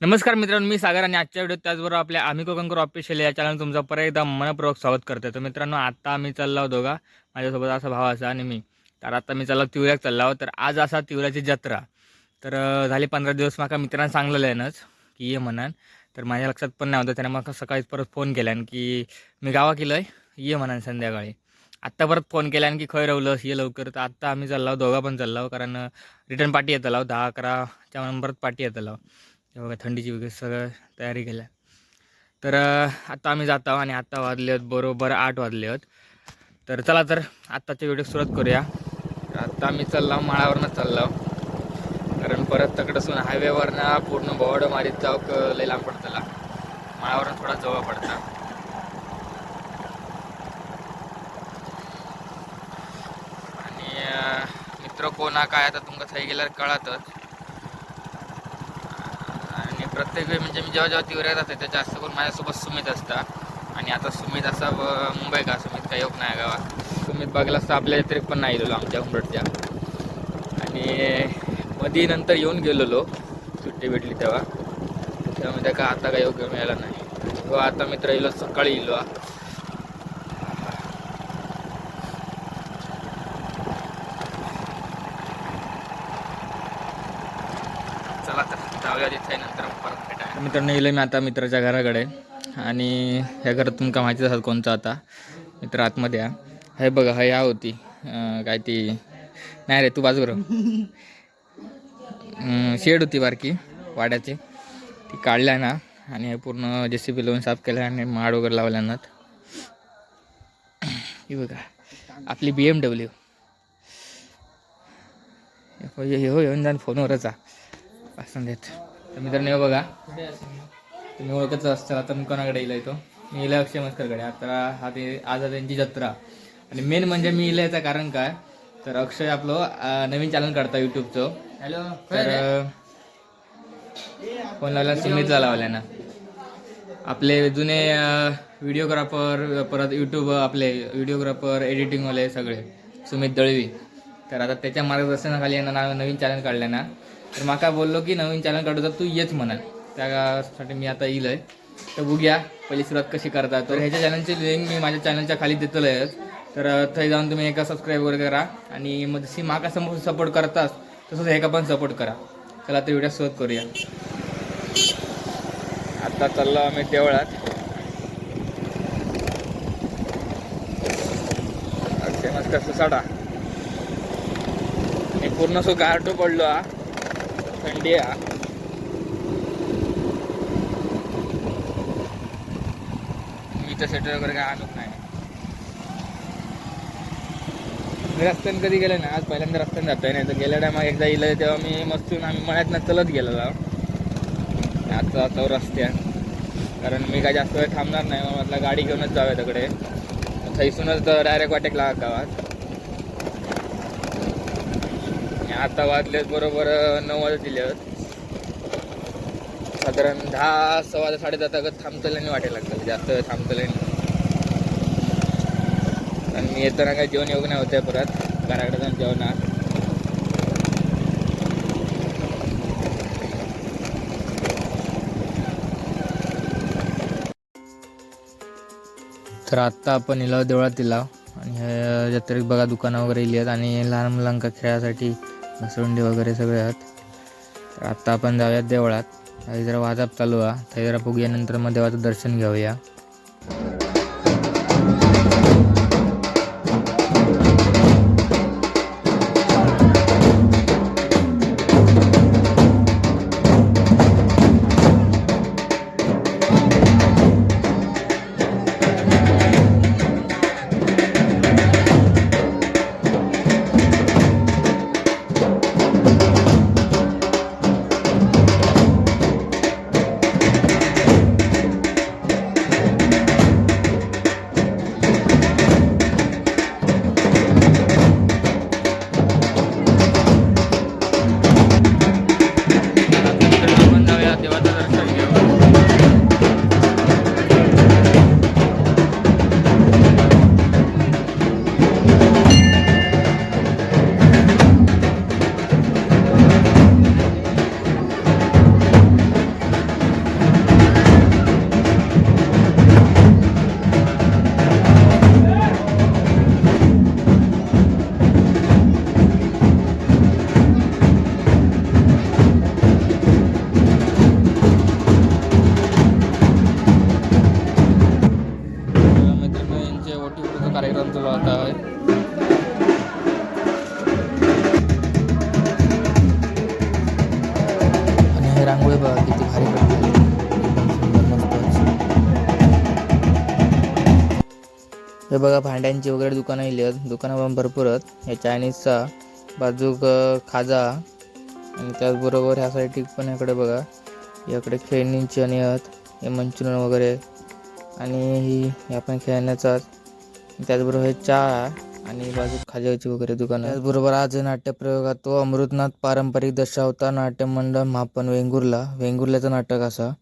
नमस्कार मित्रांनो मी सागर आणि आजच्या व्हिडिओत त्याचबरोबर आपल्या आम्ही कोकणकर ऑफिशियल या चॅनल तुमचं परत एकदा मनपूर्वक स्वागत करतो तर मित्रांनो आता आम्ही चाललो आहोत दोघा. माझ्यासोबत असा भाव असा आणि मी. तर आता मी चाललो तिवऱ्यात चाललो आहोत. तर आज असा तिवऱ्याची जत्रा. तर झाली झाले पंधरा दिवस माका मित्रांना सांगलेलं आहे नाच की ये म्हणान. तर माझ्या लक्षात पण नाही होतं. त्याने मला सकाळीच परत फोन केल्यान की मी गावा केलं आहे ये म्हणान संध्याकाळी. आत्ता परत फोन केल्यान की खय रवलंस ये लवकर. तर आत्ता आम्ही चाललो आहोत, दोघा पण चाललो कारण रिटर्न पार्टी येत आलो दहा अकराच्या नंबरात पार्टी येत आलो हो. हे बघा थंडीची वगैरे सगळं तयारी केल्या. तर आत्ता आता आम्ही जात आहोत आणि आत्ता वाजले आहेत बरोबर आठ वाजले आहेत तर चला तर आत्ताच्या व्हिडिओ सुरुवात करूया. तर आत्ता आम्ही चाललो माळावरनं चाललो कारण परत तकडसून हायवेवरनं पूर्ण बोर्ड मारीत चौक लई लांब पडतला माळावरून थोडा जवळ पडता. आणि मित्र कोण काय आता तुमका थंय गेल्यावर कळतच. प्रत्येक वेळी म्हणजे मी जेव्हा जेव्हा तिवऱ्यात जाते त्या जास्त करून माझ्यासोबत सुमित असता. आणि आता सुमित असा मुंबई का सुमित? काही योग नाही गावा सुमित बघायला असता आपल्या व्यतिरिक्त पण नाही गेलो आमच्या उमरटच्या आणि मधी नंतर येऊन गेलेलो सुट्टी भेटली तेव्हा. त्यामध्ये का आता काही योग मिळाला नाही. हो आता मित्र येलो सकाळी येलो चला तर जाऊया तिथे नंतर. मित्रांनो गेलो मी आता मित्राच्या घराकडे. आणि ह्या घरात तुमका माहितीच असेल कोणचा आता. मित्र आतमध्ये या हे बघा हा या होती. काय ती? नाही रे तू बाजूर शेड होती बारकी वाड्याची. ती काढल्या ना आणि हे पूर्ण जे सी बी लावून साफ केलं आणि माड वगैरे लावल्या ना. ही बघा आपली बी एम डब्ल्यू हो हो येऊन जा फोनवरच आ असं देत. तर मित्रांनो बघा. तुम्ही ओळखच असता आता मी कोणाकडे येईल तो? मी इला अक्षय मस्करकडे. आता हा ते आज त्यांची जत्रा. आणि मेन म्हणजे मी इला याचं कारण काय? तर अक्षय आपलं नवीन चॅनल काढता यूट्यूबचं हॅलो तर फोन लावला सुमितला लावल्या ना आपले जुने व्हिडिओग्राफर परत यूट्यूब आपले व्हिडिओग्राफर एडिटिंगवाले सगळे. सुमित दळवी. तर आता त्याच्या मार्गदर्शनाखाली यांना नाव नवीन चॅनल काढलं ना तर माका बोललो की नवीन चॅनल काढूचा तर तू येच म्हणाल. त्यासाठी मी आता येईल आहे तर बघूया पहिली सुरुवात कशी करता. तर ह्याच्या चॅनलची लिंक मी माझ्या चॅनलच्या खाली देतलं आहे तर थंय जाऊन तुम्ही एका सबस्क्राईब वगैरे करा. आणि मग जशी माका समोर सपोर्ट करतास तसंच एका पण सपोर्ट करा. चला तर व्हिडिओ सुरुवात करूया. आता चाललो आम्ही देवळात. फेमस कसं साडा मी पूर्ण सो गारटो पडलो हा. थंडी आहे मी तर स्वेटर वगैरे काय आणत नाही. मी रस्त्याने कधी गेले ना आज पहिल्यांदा रस्त्याने जातोय नाही तर गेल्या टायमा एकदा येईल तेव्हा मी मस्तून आम्ही मळ्यातनं चलत गेलेलो आता आता रस्त्या कारण मी काय जास्त वेळ थांबणार नाही मग म्हटलं गाडी घेऊनच जाऊया तिकडे. थैसूनच डायरेक्ट वाटेक लागा गावात आणि आता वाजल्यास बरोबर नऊ वाजत दिल्यावर साधारण दहा सव्वा साडे दहा थांबतल्याने थांबतले लागतं जास्त वेळ नाही आणि मी येताना काय जेवण येऊ नाही होते परत. घराकडे जाऊन जेवणार तर आत्ता आपण इलाव देवळात इलाव आणि जत्रेक बघा दुकानं वगैरे इली आहेत. आणि लहान मुलांका खेळासाठी घसरंडी वगैरे सगळे आहेत. तर आत्ता आपण जाऊयात देवळात. जरा वाजप चालू आहे. काही जरा बघूया नंतर मग देवाचं दर्शन घेऊया. हे बघा भांड्यांची वगैरे दुकानं इली आहेत. दुकानं पण भरपूर आहेत. हे चायनीजचा बाजूक खाजा आणि त्याचबरोबर ह्या साईड पण इकडे बघा. याकडे खेळणींची आणि आहेत. हे मंचुरियन वगैरे. आणि ही हे पण खेळण्याचा त्याचबरोबर हे चहा आणि बाजू खाज्याची वगैरे दुकान त्याचबरोबर आज नाट्यप्रयोगात तो अमृतनाथ पारंपरिक दशावतार नाट्य मंडळ मापन वेंगुर्ला. वेंगुर्ल्याचं नाटक असा.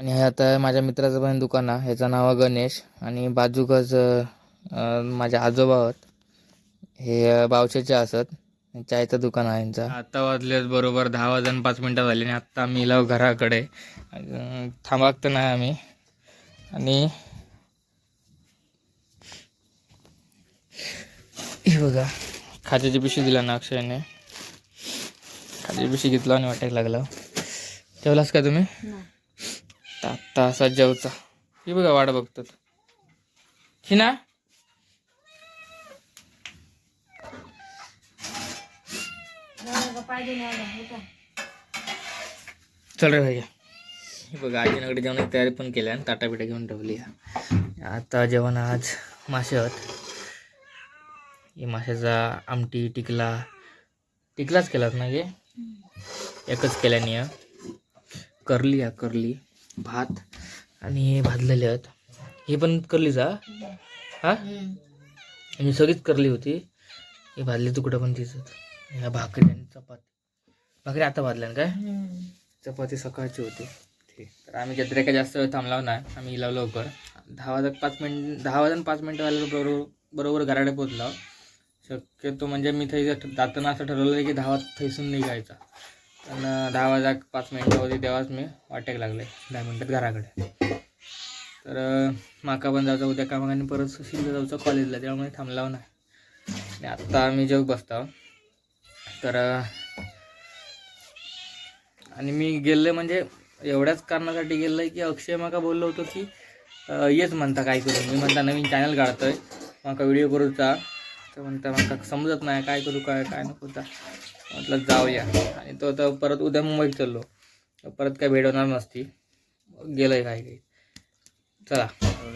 आणि हे आता माझ्या मित्राचं पण दुकान आहे. ह्याचं नाव आहे गणेश आणि बाजूकच अं, माझे आजोबा आहेत. हे बावशेचे असत. चायचं दुकान आहे यांचं. आता वाजले बरोबर दहा वाजून पाच मिनटं झाली आणि आत्ता आम्ही इलाव घराकडे. तर नाही आम्ही. आणि हे बघा खात्याची पिशवी दिला ना अक्षयने. खात्याची पिशवी घेतला आणि वाटायला लागला. जेवलास का तुम्ही? सात आत्ता असा जेवचा बघा वाट बघतात. ही ना? चल रे भैया हे बघा आजीनाकडे जेवणाची तयारी पण केली आणि ताटा बिटा घेऊन ठेवली. आता जेवण आज मासे हे माशाचा आमटी टिकला. टिकलाच केलात ना गे? एकच केल्याने हा. करली हा करली. भात आणि हे भाजलेले आहेत. हे पण करली जा हा? मी सगळीच करली होती. हे भाजले तुकडं पण दिसत ह्या भाकरी आणि चपाती. भाकरी आता भाजल्या ना काय? चपाती सकाळची होती. ठीक. तर आम्ही जत्रे काय जास्त वेळ थांबलाव नाही. आम्ही इलाव लवकर. दहा वाजत पाच मिनिट दहा वाजून पाच मिनटं व्हायला बरोबर बरोबर घराकडे पोचलो शक्यतो म्हणजे मी थै जाताना असं ठरवलं की दहा वाजता थैसून निघायचा. पण दहा वाजा पाच मिनटं होती तेव्हाच मी वाटेक लागले दहा मिनटात घराकडे. तर माका पण जायचं उद्या कामाने परत सुशील जायचं कॉलेजला त्यामुळे थांबलाव नाही आणि आत्ता आम्ही जेव बसतो. तर आणि मी गेले म्हणजे एवढ्याच कारणासाठी गेलं की अक्षय माका बोललो होतो की येच म्हणता काय करू? मी म्हणता नवीन चॅनल काढतोय. माका व्हिडिओ करूचा तर म्हणता माका समजत नाही काय करू काय काय नको म्हटलं जाऊया. आणि तो आता परत उद्या मुंबईत चाललो. परत काय भेट होणार नसती. गेलंय काही काही. चला.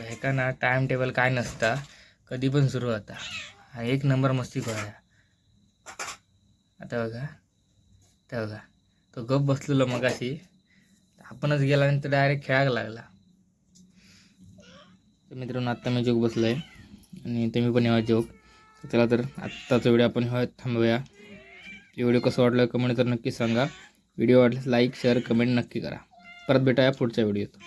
हे का ना टाईम टेबल काय नसता. कधी पण सुरू होता हा एक नंबर मस्ती करूया. आता बघा. आता बघा. तो गप बसलेलो मगाशी. आपणच गेला आणि तो डायरेक्ट खेळायला लागला. तर मित्रांनो आत्ता मी जोक बसलो आहे आणि तुम्ही पण येवा जोक चला तर आत्ताचा व्हिडिओ आपण थांबूया. व्हिडिओ कसं वाटलं कमेंट तर नक्की सांगा. व्हिडिओ वाटल्यास लाईक शेअर कमेंट नक्की करा. परत भेटाया पुढच्या व्हिडिओत.